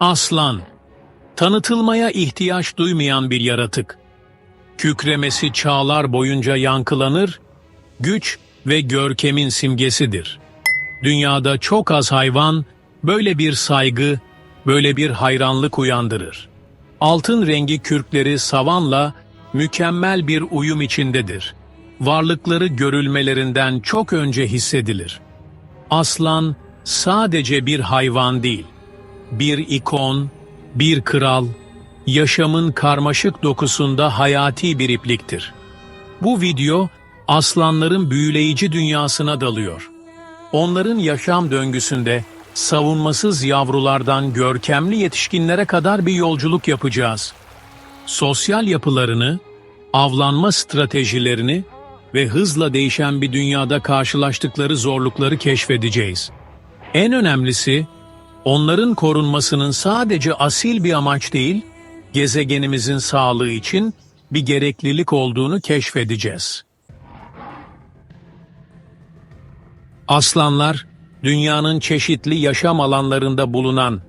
Aslan, tanıtılmaya ihtiyaç duymayan bir yaratık. Kükremesi çağlar boyunca yankılanır, güç ve görkemin simgesidir. Dünyada çok az hayvan böyle bir saygı, böyle bir hayranlık uyandırır. Altın rengi kürkleri savanla mükemmel bir uyum içindedir. Varlıkları görülmelerinden çok önce hissedilir. Aslan sadece bir hayvan değil, bir ikon, bir kral, yaşamın karmaşık dokusunda hayati bir ipliktir. Bu video aslanların büyüleyici dünyasına dalıyor. Onların yaşam döngüsünde savunmasız yavrulardan görkemli yetişkinlere kadar bir yolculuk yapacağız. Sosyal yapılarını, avlanma stratejilerini ve hızla değişen bir dünyada karşılaştıkları zorlukları keşfedeceğiz. En önemlisi, onların korunmasının sadece asil bir amaç değil, gezegenimizin sağlığı için bir gereklilik olduğunu keşfedeceğiz. Aslanlar, dünyanın çeşitli yaşam alanlarında bulunan,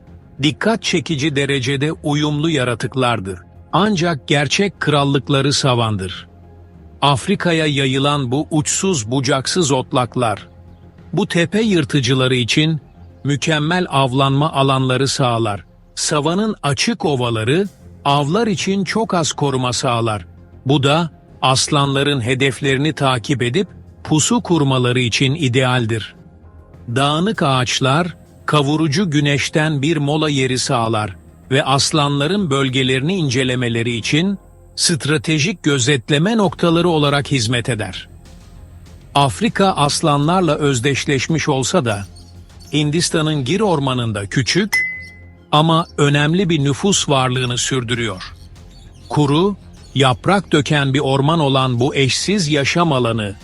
dikkat çekici derecede uyumlu yaratıklardır. Ancak gerçek krallıkları savandır. Afrika'ya yayılan bu uçsuz bucaksız otlaklar, bu tepe yırtıcıları için mükemmel avlanma alanları sağlar. Savanın açık ovaları, avlar için çok az koruma sağlar. Bu da aslanların hedeflerini takip edip pusu kurmaları için idealdir. Dağınık ağaçlar, kavurucu güneşten bir mola yeri sağlar ve aslanların bölgelerini incelemeleri için stratejik gözetleme noktaları olarak hizmet eder. Afrika aslanlarla özdeşleşmiş olsa da, Hindistan'ın Gir Ormanı'nda küçük ama önemli bir nüfus varlığını sürdürüyor. Kuru, yaprak döken bir orman olan bu eşsiz yaşam alanı,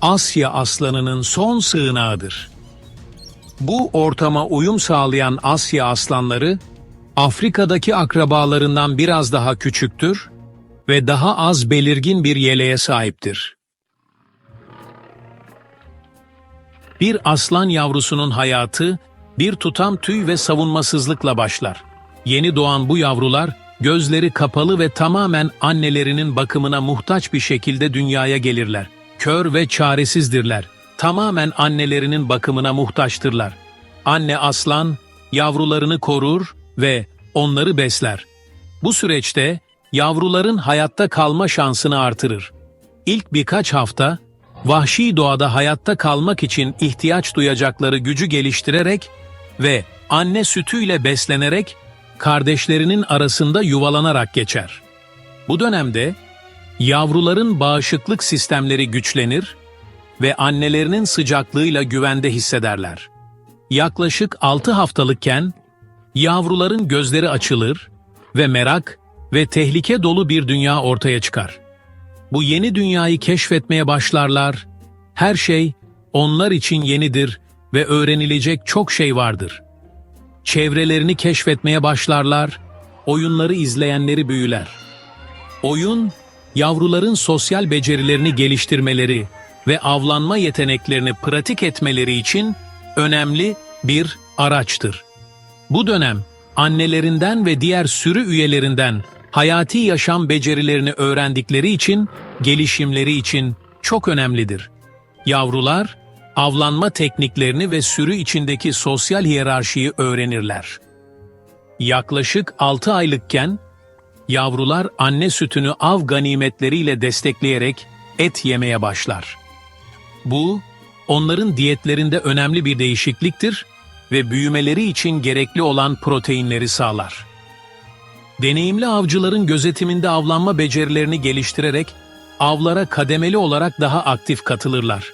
Asya aslanının son sığınağıdır. Bu ortama uyum sağlayan Asya aslanları, Afrika'daki akrabalarından biraz daha küçüktür ve daha az belirgin bir yeleğe sahiptir. Bir aslan yavrusunun hayatı, bir tutam tüy ve savunmasızlıkla başlar. Yeni doğan bu yavrular, gözleri kapalı ve tamamen annelerinin bakımına muhtaç bir şekilde dünyaya gelirler. Kör ve çaresizdirler. Tamamen annelerinin bakımına muhtaçtırlar. Anne aslan, yavrularını korur ve onları besler. Bu süreçte yavruların hayatta kalma şansını artırır. İlk birkaç hafta, vahşi doğada hayatta kalmak için ihtiyaç duyacakları gücü geliştirerek ve anne sütüyle beslenerek kardeşlerinin arasında yuvalanarak geçer. Bu dönemde yavruların bağışıklık sistemleri güçlenir ve annelerinin sıcaklığıyla güvende hissederler. Yaklaşık 6 haftalıkken yavruların gözleri açılır ve merak ve tehlike dolu bir dünya ortaya çıkar. Bu yeni dünyayı keşfetmeye başlarlar. Her şey onlar için yenidir ve öğrenilecek çok şey vardır. Çevrelerini keşfetmeye başlarlar, oyunları izleyenleri büyüler. Oyun, yavruların sosyal becerilerini geliştirmeleri ve avlanma yeteneklerini pratik etmeleri için önemli bir araçtır. Bu dönem annelerinden ve diğer sürü üyelerinden hayati yaşam becerilerini öğrendikleri için gelişimleri için çok önemlidir. Yavrular avlanma tekniklerini ve sürü içindeki sosyal hiyerarşiyi öğrenirler. Yaklaşık 6 aylıkken yavrular anne sütünü av ganimetleriyle destekleyerek et yemeye başlar. Bu, onların diyetlerinde önemli bir değişikliktir ve büyümeleri için gerekli olan proteinleri sağlar. Deneyimli avcıların gözetiminde avlanma becerilerini geliştirerek avlara kademeli olarak daha aktif katılırlar.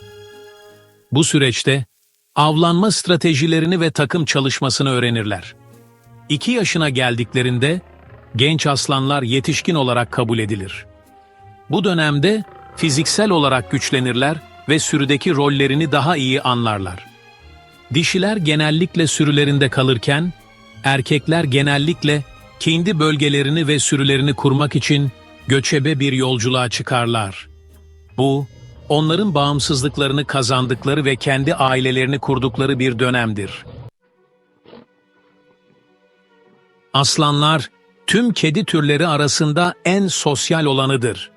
Bu süreçte avlanma stratejilerini ve takım çalışmasını öğrenirler. 2 yaşına geldiklerinde genç aslanlar yetişkin olarak kabul edilir. Bu dönemde fiziksel olarak güçlenirler ve sürüdeki rollerini daha iyi anlarlar. Dişiler genellikle sürülerinde kalırken, erkekler genellikle kendi bölgelerini ve sürülerini kurmak için göçebe bir yolculuğa çıkarlar. Bu, onların bağımsızlıklarını kazandıkları ve kendi ailelerini kurdukları bir dönemdir. Aslanlar tüm kedi türleri arasında en sosyal olanıdır.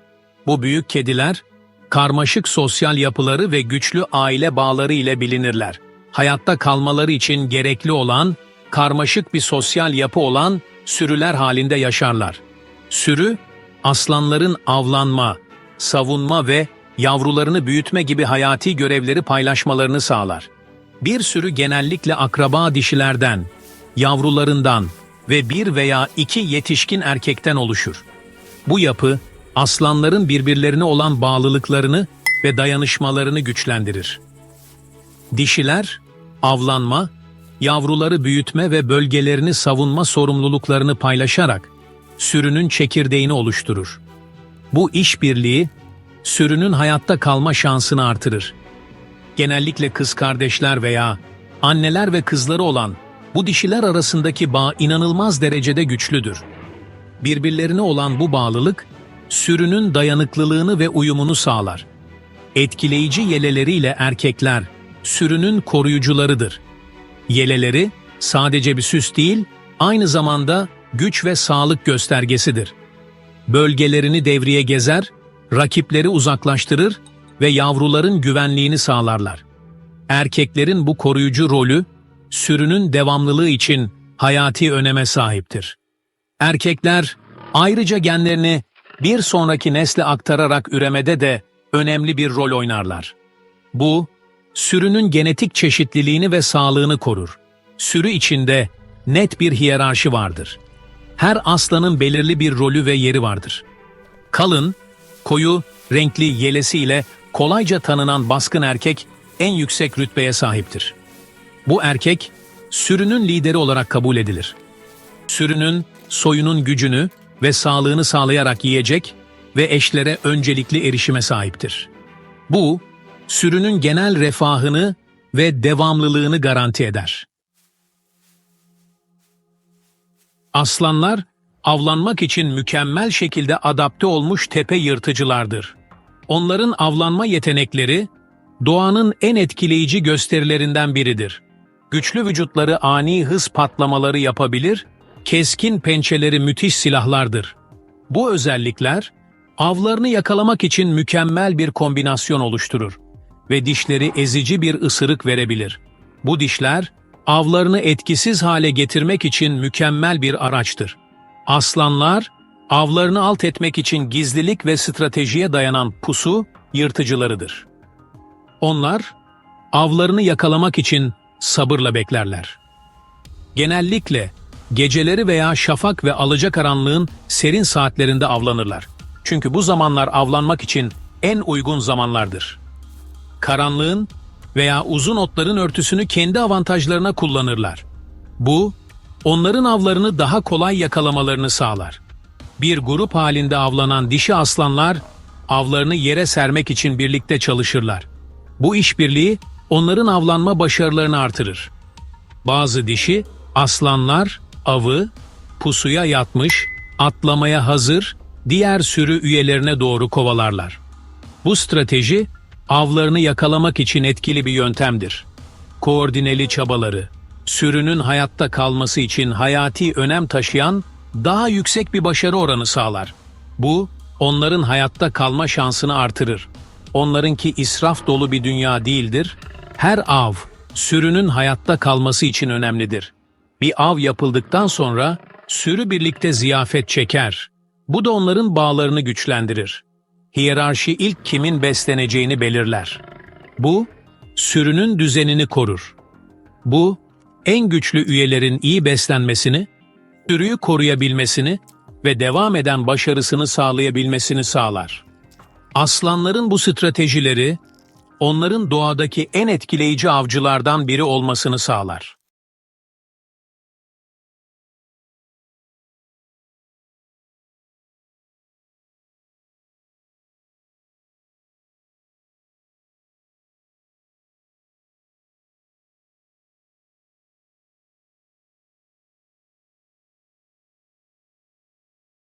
Bu büyük kediler karmaşık sosyal yapıları ve güçlü aile bağları ile bilinirler. Hayatta kalmaları için gerekli olan karmaşık bir sosyal yapı olan sürüler halinde yaşarlar. Sürü, aslanların avlanma, savunma ve yavrularını büyütme gibi hayati görevleri paylaşmalarını sağlar. Bir sürü genellikle akraba dişilerden, yavrularından ve bir veya iki yetişkin erkekten oluşur. Bu yapı, aslanların birbirlerine olan bağlılıklarını ve dayanışmalarını güçlendirir. Dişiler, avlanma, yavruları büyütme ve bölgelerini savunma sorumluluklarını paylaşarak sürünün çekirdeğini oluşturur. Bu işbirliği sürünün hayatta kalma şansını artırır. Genellikle kız kardeşler veya anneler ve kızları olan bu dişiler arasındaki bağ inanılmaz derecede güçlüdür. Birbirlerine olan bu bağlılık sürünün dayanıklılığını ve uyumunu sağlar. Etkileyici yeleleriyle erkekler sürünün koruyucularıdır. Yeleleri sadece bir süs değil, aynı zamanda güç ve sağlık göstergesidir. Bölgelerini devriye gezer, rakipleri uzaklaştırır ve yavruların güvenliğini sağlarlar. Erkeklerin bu koruyucu rolü, sürünün devamlılığı için hayati öneme sahiptir. Erkekler ayrıca genlerini bir sonraki nesle aktararak üremede de önemli bir rol oynarlar. Bu, sürünün genetik çeşitliliğini ve sağlığını korur. Sürü içinde net bir hiyerarşi vardır. Her aslanın belirli bir rolü ve yeri vardır. Kalın, koyu, renkli yelesiyle kolayca tanınan baskın erkek en yüksek rütbeye sahiptir. Bu erkek, sürünün lideri olarak kabul edilir. Sürünün, soyunun gücünü ve sağlığını sağlayarak yiyecek ve eşlere öncelikli erişime sahiptir. Bu, sürünün genel refahını ve devamlılığını garanti eder. Aslanlar, avlanmak için mükemmel şekilde adapte olmuş tepe yırtıcılardır. Onların avlanma yetenekleri, doğanın en etkileyici gösterilerinden biridir. Güçlü vücutları ani hız patlamaları yapabilir, keskin pençeleri müthiş silahlardır. Bu özellikler, avlarını yakalamak için mükemmel bir kombinasyon oluşturur ve dişleri ezici bir ısırık verebilir. Bu dişler, avlarını etkisiz hale getirmek için mükemmel bir araçtır. Aslanlar, avlarını alt etmek için gizlilik ve stratejiye dayanan pusu yırtıcılarıdır. Onlar, avlarını yakalamak için sabırla beklerler. Genellikle geceleri veya şafak ve alacakaranlığın serin saatlerinde avlanırlar. Çünkü bu zamanlar avlanmak için en uygun zamanlardır. Karanlığın veya uzun otların örtüsünü kendi avantajlarına kullanırlar. Bu, onların avlarını daha kolay yakalamalarını sağlar. Bir grup halinde avlanan dişi aslanlar, avlarını yere sermek için birlikte çalışırlar. Bu işbirliği onların avlanma başarılarını artırır. Bazı dişi aslanlar avı pusuya yatmış, atlamaya hazır diğer sürü üyelerine doğru kovalarlar. Bu strateji avlarını yakalamak için etkili bir yöntemdir. Koordineli çabaları, sürünün hayatta kalması için hayati önem taşıyan daha yüksek bir başarı oranı sağlar. Bu, onların hayatta kalma şansını artırır. Onlarınki israf dolu bir dünya değildir. Her av, sürünün hayatta kalması için önemlidir. Bir av yapıldıktan sonra sürü birlikte ziyafet çeker. Bu da onların bağlarını güçlendirir. Hiyerarşi ilk kimin besleneceğini belirler. Bu, sürünün düzenini korur. Bu, en güçlü üyelerin iyi beslenmesini, sürüyü koruyabilmesini ve devam eden başarısını sağlayabilmesini sağlar. Aslanların bu stratejileri, onların doğadaki en etkileyici avcılardan biri olmasını sağlar.